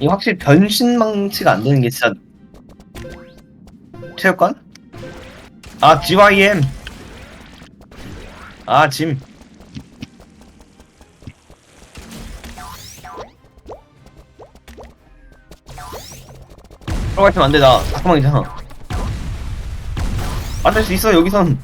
이 확실히 변신 망치가 안 되는 게 진짜 체육관? 아 GYM 아짐. 들어가 있으면 안돼 나. 가끔하기잖아 맞을 수 있어 여기선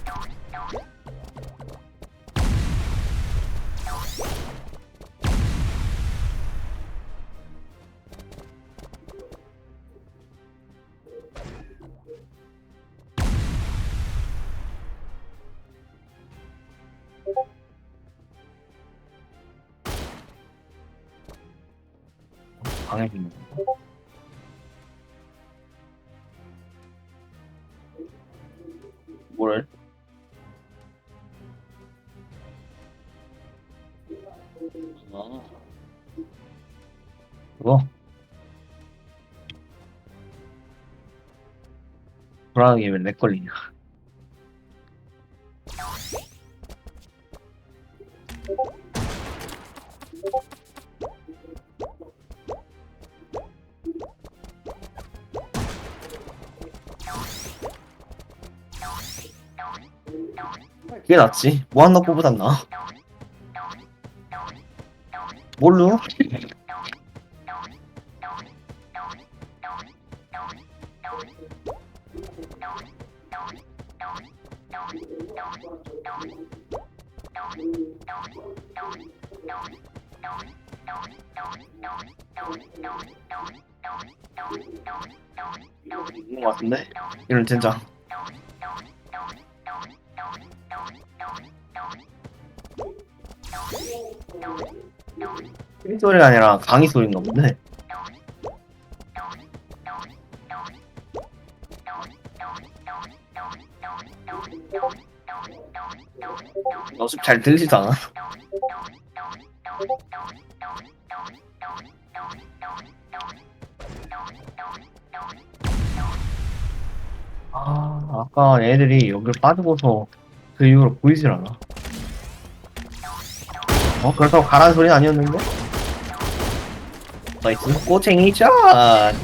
방해주는 뭘? 아. 그거? 불안하게 왜렉 걸리냐? 그게 낫지. 무한너 뽑보단 나. 뭘로? 있는 것 같은데? 이런 젠장. 소리 소리가 아니라 강의 소리인가 본데. 어차피 잘 들리지도 않아. 아, 아까 애들이 여길 빠지고서 그 이후로 보이질 않아. 어, 그렇다고 가라는 소리는 아니었는데? 나이스. 꼬챙이 샷!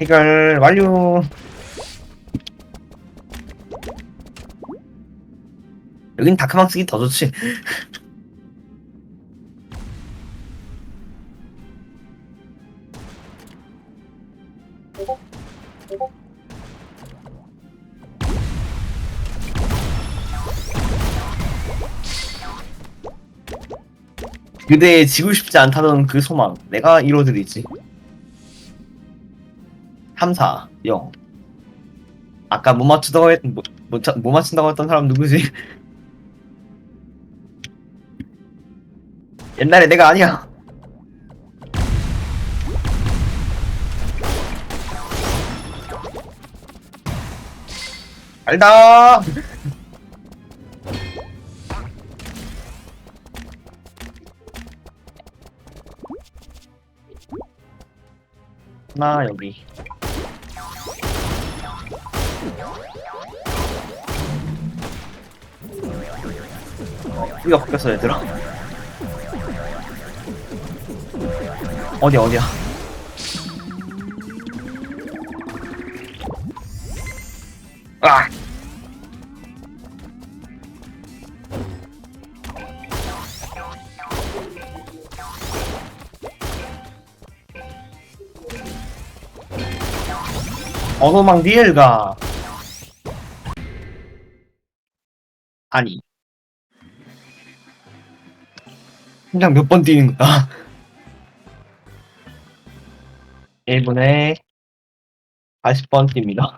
해결 완료! 여긴 다크망 쓰기 더 좋지. 그대의 지고 싶지 않다던 그 소망 내가 이뤄드리지. 3, 4, 0 아까 못 맞추다고 했, 못, 못, 차- 못 맞춘다고 했던 사람 누구지? 옛날에 내가 아니야. 알다 나 여기. 우리가 바뀌었어 얘들아? 어디야 어디야 어노망 니엘가 아니. 심장 몇 번 뛰는 거야? 1분에 40번 뜁니다